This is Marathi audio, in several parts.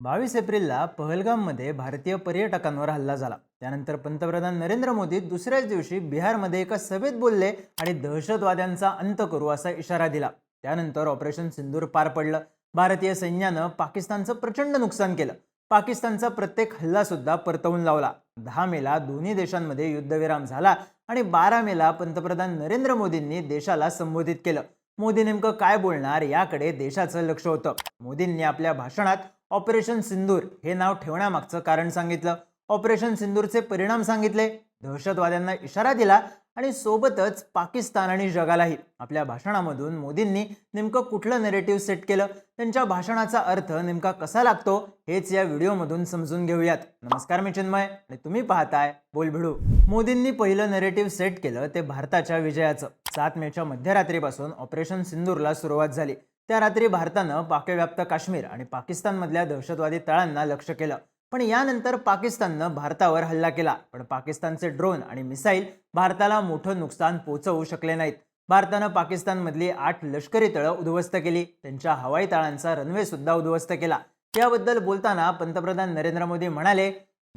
बावीस एप्रिलला पहलगाममध्ये भारतीय पर्यटकांवर हल्ला झाला. त्यानंतर पंतप्रधान नरेंद्र मोदी दुसऱ्याच दिवशी बिहारमध्ये एका सभेत बोलले आणि दहशतवाद्यांचा अंत करू असा इशारा दिला. त्यानंतर ऑपरेशन सिंदूर पार पडलं. भारतीय सैन्यानं पाकिस्तानचं प्रचंड नुकसान केलं. पाकिस्तानचा प्रत्येक हल्ला सुद्धा परतवून लावला. दहा मेला दोन्ही देशांमध्ये युद्धविराम झाला आणि बारा मेला पंतप्रधान नरेंद्र मोदींनी देशाला संबोधित केलं. मोदी नेमकं काय बोलणार याकडे देशाचं लक्ष होतं. मोदींनी आपल्या भाषणात ऑपरेशन सिंदूर हे नाव ठेवण्यामागचं कारण सांगितलं. ऑपरेशन सिंदूरचे परिणाम सांगितले. दहशतवाद्यांना इशारा दिला आणि सोबतच पाकिस्तान आणि जगालाही. आपल्या भाषणामधून मोदींनी नेमकं कुठलं नेरेटिव्ह सेट केलं? त्यांच्या भाषणाचा अर्थ नेमका कसा लागतो? हेच या व्हिडिओमधून समजून घेऊयात. नमस्कार मी चिन्मय आणि तुम्ही पाहताय बोलभिडू. मोदींनी पहिलं नेरेटिव्ह सेट केलं ते भारताच्या विजयाचं. सात मेच्या मध्यरात्रीपासून ऑपरेशन सिंदूरला सुरुवात झाली. त्या रात्री भारतानं पाकव्याप्त काश्मीर आणि पाकिस्तानमधल्या दहशतवादी तळांना लक्ष केलं. पण यानंतर पाकिस्ताननं भारतावर हल्ला केला. पण पाकिस्तानचे ड्रोन आणि मिसाईल भारताला मोठं नुकसान पोचवू शकले नाहीत. भारतानं पाकिस्तानमधली आठ लष्करी तळं उद्ध्वस्त केली. त्यांच्या हवाई तळांचा रनवे सुद्धा उद्ध्वस्त केला. याबद्दल बोलताना पंतप्रधान नरेंद्र मोदी म्हणाले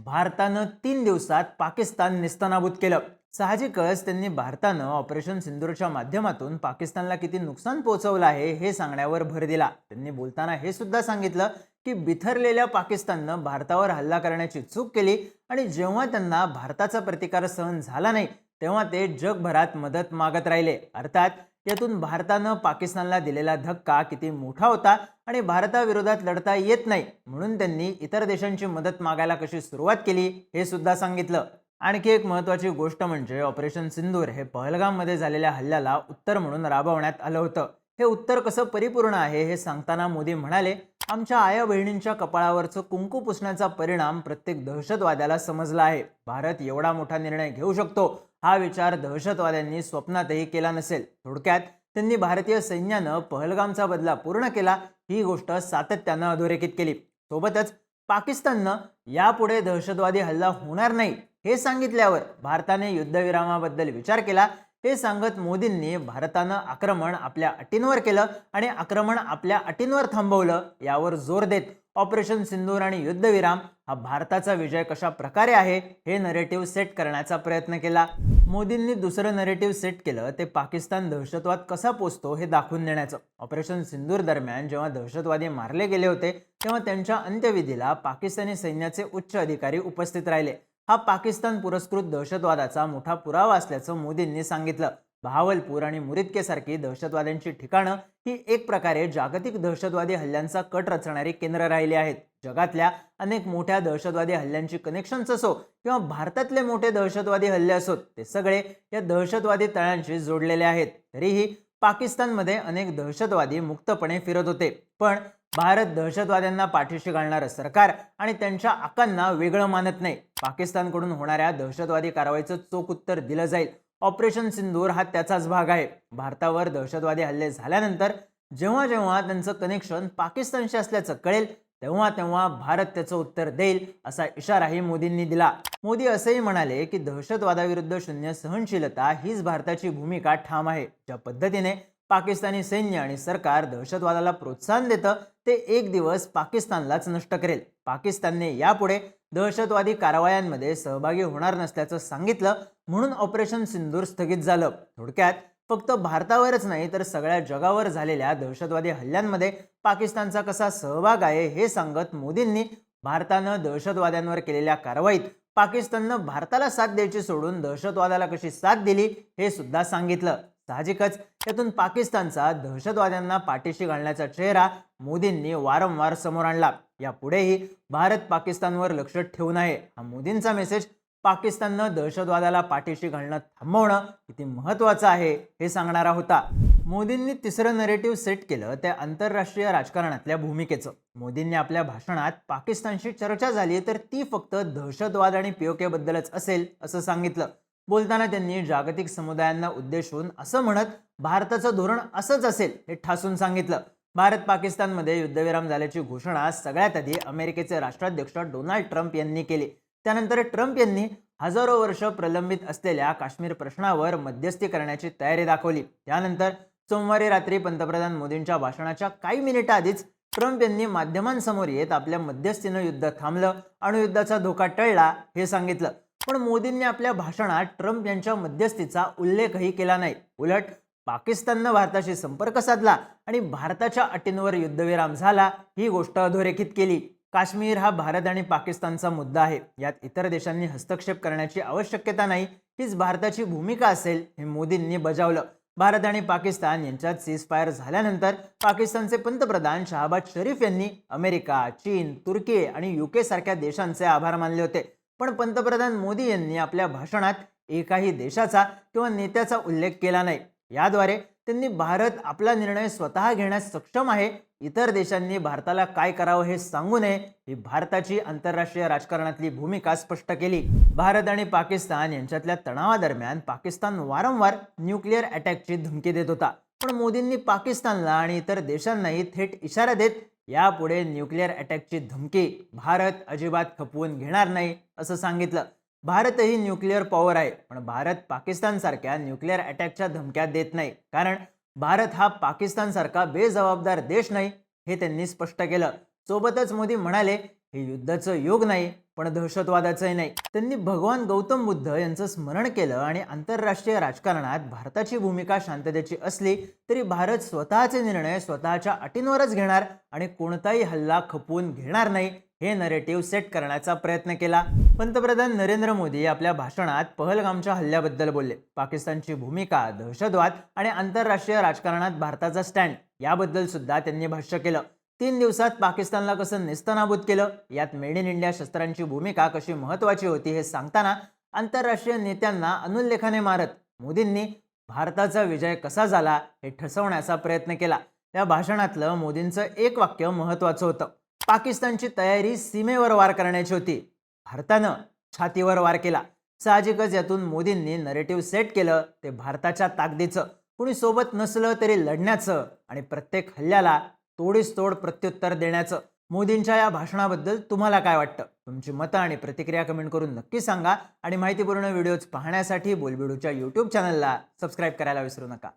भारतानं तीन दिवसात पाकिस्तान निस्तनाभूत केलं. साहजिकच त्यांनी भारतानं ऑपरेशन सिंदूरच्या माध्यमातून पाकिस्तानला किती नुकसान पोहोचवलं आहे हे सांगण्यावर भर दिला. त्यांनी बोलताना हे सुद्धा सांगितलं की बिथरलेल्या पाकिस्ताननं भारतावर हल्ला करण्याची चूक केली आणि जेव्हा त्यांना भारताचा प्रतिकार सहन झाला नाही तेव्हा ते जगभरात मदत मागत राहिले. अर्थात यातून भारतानं पाकिस्तानला दिलेला धक्का किती मोठा होता आणि भारताविरोधात लढता येत नाही म्हणून त्यांनी इतर देशांची मदत मागायला कशी सुरुवात केली हे सुद्धा सांगितलं. आणखी एक महत्त्वाची गोष्ट म्हणजे ऑपरेशन सिंदूर हे पहलगाममध्ये झालेल्या हल्ल्याला उत्तर म्हणून राबवण्यात आलं होतं. हे उत्तर कसं परिपूर्ण आहे हे सांगताना मोदी म्हणाले आमच्या आया बहिणींच्या कपाळावरचं कुंकू पुसण्याचा परिणाम प्रत्येक दहशतवाद्याला समजला आहे. भारत एवढा मोठा निर्णय घेऊ शकतो हा विचार दहशतवाद्यांनी स्वप्नातही केला नसेल. थोडक्यात त्यांनी भारतीय सैन्यानं पहलगामचा बदला पूर्ण केला ही गोष्ट सातत्यानं अधोरेखित केली. सोबतच पाकिस्ताननं यापुढे दहशतवादी हल्ला होणार नाही हे सांगितल्यावर भारताने युद्धविरामाबद्दल विचार केला हे सांगत मोदींनी भारतानं आक्रमण आपल्या अटींवर केलं आणि आक्रमण आपल्या अटींवर थांबवलं यावर जोर देत ऑपरेशन सिंदूर आणि युद्धविराम हा भारताचा विजय कशा प्रकारे आहे हे नरेटिव्ह सेट करण्याचा प्रयत्न केला. मोदींनी दुसरं नरेटिव्ह सेट केलं ते पाकिस्तान दहशतवाद कसा पोचतो हे दाखवून देण्याचं. ऑपरेशन सिंदूर दरम्यान जेव्हा दहशतवादी मारले गेले होते तेव्हा त्यांच्या अंत्यविधीला पाकिस्तानी सैन्याचे उच्च अधिकारी उपस्थित राहिले. हा पाकिस्तान पुरस्कृत दहशतवादाचा मोठा पुरावा असल्याचं मोदींनी सांगितलं. बहावलपूर आणि मुरिदकेसारखी दहशतवाद्यांची ठिकाणं ही एक प्रकारे जागतिक दहशतवादी हल्ल्यांचा कट रचणारी केंद्र राहिली आहेत. जगातल्या अनेक मोठ्या दहशतवादी हल्ल्यांची कनेक्शन्स असो किंवा भारतातले मोठे दहशतवादी हल्ले असोत ते सगळे या दहशतवादी तळांशी जोडलेले आहेत. तरीही पाकिस्तानमध्ये अनेक दहशतवादी मुक्तपणे फिरत होते. पण भारत दहशतवाद्यांना पाठीशी घालणारं सरकार आणि त्यांच्या आकांना वेगळं मानत नाही. पाकिस्तानकडून होणाऱ्या दहशतवादी कारवाईचं चोख उत्तर दिलं जाईल. ऑपरेशन सिंदूर हा त्याचाच भाग आहे. भारतावर दहशतवादी हल्ले झाल्यानंतर जेव्हा जेव्हा त्यांचं कनेक्शन पाकिस्तानशी असल्याचं कळेल तेव्हा तेव्हा भारत त्याचं उत्तर देईल असा इशाराही मोदींनी दिला. मोदी असंही म्हणाले की दहशतवादाविरुद्ध शून्य सहनशीलता हीच भारताची भूमिका ठाम आहे. ज्या पद्धतीने पाकिस्तानी सैन्य आणि सरकार दहशतवादाला प्रोत्साहन देतं ते एक दिवस पाकिस्तानलाच नष्ट करेल. पाकिस्तानने यापुढे दहशतवादी कारवायांमध्ये सहभागी होणार नसल्याचं सांगितलं म्हणून ऑपरेशन सिंदूर स्थगित झालं. थोडक्यात फक्त भारतावरच नाही तर सगळ्या जगावर झालेल्या दहशतवादी हल्ल्यांमध्ये पाकिस्तानचा कसा सहभाग आहे हे सांगत मोदींनी भारतानं दहशतवाद्यांवर केलेल्या कारवाईत पाकिस्ताननं भारताला साथ द्यायची सोडून दहशतवादाला कशी साथ दिली हे सुद्धा सांगितलं. साहजिकच त्यातून पाकिस्तानचा दहशतवाद्यांना पाठीशी घालण्याचा चेहरा मोदींनी वारंवार समोर आणला. यापुढेही भारत पाकिस्तानवर लक्ष ठेवून आहे. हा मोदींचा मेसेज पाकिस्ताननं दहशतवादाला पाठीशी घालणं थांबवणं किती महत्त्वाचं आहे हे सांगणारा होता. मोदींनी तिसरं नरेटिव्ह सेट केलं त्या आंतरराष्ट्रीय राजकारणातल्या भूमिकेचं. मोदींनी आपल्या भाषणात पाकिस्तानशी चर्चा झाली तर ती फक्त दहशतवाद आणि पीओकेबद्दलच असेल असं सांगितलं. बोलताना त्यांनी जागतिक समुदायांना उद्देशून असं म्हणत भारताचं धोरण असंच असेल हे ठासून सांगितलं. भारत पाकिस्तानमध्ये युद्धविराम झाल्याची घोषणा सगळ्यात आधी अमेरिकेचे राष्ट्राध्यक्ष डोनाल्ड ट्रम्प यांनी केली. त्यानंतर ट्रम्प यांनी हजारो वर्ष प्रलंबित असलेल्या काश्मीर प्रश्नावर मध्यस्थी करण्याची तयारी दाखवली. त्यानंतर सोमवारी रात्री पंतप्रधान मोदींच्या भाषणाच्या काही मिनिटं आधीच ट्रम्प यांनी माध्यमांसमोर येत आपल्या मध्यस्थीनं युद्ध थांबलं. अणुयुद्धाचा धोका टळला हे सांगितलं. पण मोदींनी आपल्या भाषणात ट्रम्प यांच्या मध्यस्थीचा उल्लेखही केला नाही. उलट पाकिस्ताननं भारताशी संपर्क साधला आणि भारताच्या अटींवर युद्धविराम झाला ही गोष्ट अधोरेखित केली. काश्मीर हा भारत आणि पाकिस्तानचा मुद्दा आहे. यात इतर देशांनी हस्तक्षेप करण्याची आवश्यकता नाही. हीच भारताची भूमिका असेल हे मोदींनी बजावलं. भारत आणि पाकिस्तान यांच्यात सीज फायर झाल्यानंतर पाकिस्तानचे पंतप्रधान शहाबाज शरीफ यांनी अमेरिका चीन तुर्की आणि युके सारख्या देशांचे आभार मानले होते. पण पंतप्रधान मोदी यांनी आपल्या भाषणात एकाही देशाचा किंवा नेत्याचा उल्लेख केला नाही. याद्वारे त्यांनी भारत आपला निर्णय स्वतः घेण्यास सक्षम आहे. इतर देशांनी भारताला काय करावं हे सांगू नये ही भारताची आंतरराष्ट्रीय राजकारणातली भूमिका स्पष्ट केली. भारत आणि पाकिस्तान यांच्यातल्या तणावादरम्यान पाकिस्तान वारंवार न्यूक्लिअर अटॅकची धमकी देत होता. पण मोदींनी पाकिस्तानला आणि इतर देशांनाही थेट इशारा देत यापुढे न्यूक्लिअर अटॅकची धमकी भारत अजिबात खपवून घेणार नाही असं सांगितलं. भारतही न्यूक्लिअर पॉवर आहे पण भारत पाकिस्तानसारख्या न्यूक्लिअर अटॅकच्या धमक्या देत नाही कारण भारत हा पाकिस्तानसारखा बेजबाबदार देश नाही हे त्यांनी स्पष्ट केलं. सोबतच मोदी म्हणाले हे युद्धाचं युग नाही पण दहशतवादाचंही नाही. त्यांनी भगवान गौतम बुद्ध यांचं स्मरण केलं आणि आंतरराष्ट्रीय राजकारणात भारताची भूमिका शांततेची असली तरी भारत स्वतःचे निर्णय स्वतःच्या अटींवरच घेणार आणि कोणताही हल्ला खपवून घेणार नाही हे नरेटिव्ह सेट करण्याचा प्रयत्न केला. पंतप्रधान नरेंद्र मोदी आपल्या भाषणात पहलगामच्या हल्ल्याबद्दल बोलले. पाकिस्तानची भूमिका दहशतवाद आणि आंतरराष्ट्रीय राजकारणात भारताचा स्टँड याबद्दल सुद्धा त्यांनी भाष्य केलं. तीन दिवसात पाकिस्तानला कसं नेस्तनाबूत केलं? यात मेड इन इंडिया शस्त्रांची भूमिका कशी महत्वाची होती हे सांगताना आंतरराष्ट्रीय नेत्यांना अनुल्लेखाने मारत मोदींनी भारताचा विजय कसा झाला हे ठसवण्याचा प्रयत्न केला. त्या भाषणातलं मोदींचं एक वाक्य महत्वाचं होतं. पाकिस्तानची तयारी सीमेवर वार करण्याची होती. भारतानं छातीवर वार केला. साहजिकच यातून मोदींनी नरेटिव्ह सेट केलं ते भारताच्या ताकदीचं. कुणी सोबत नसलं तरी लढण्याचं आणि प्रत्येक हल्ल्याला तोडीस तोड प्रत्युत्तर देण्याचं. मोदींच्या या भाषणाबद्दल तुम्हाला काय वाटतं? तुमची मतं आणि प्रतिक्रिया कमेंट करून नक्की सांगा आणि माहितीपूर्ण व्हिडिओज पाहण्यासाठी बोलबिडूच्या यूट्यूब चॅनलला सबस्क्राईब करायला विसरू नका.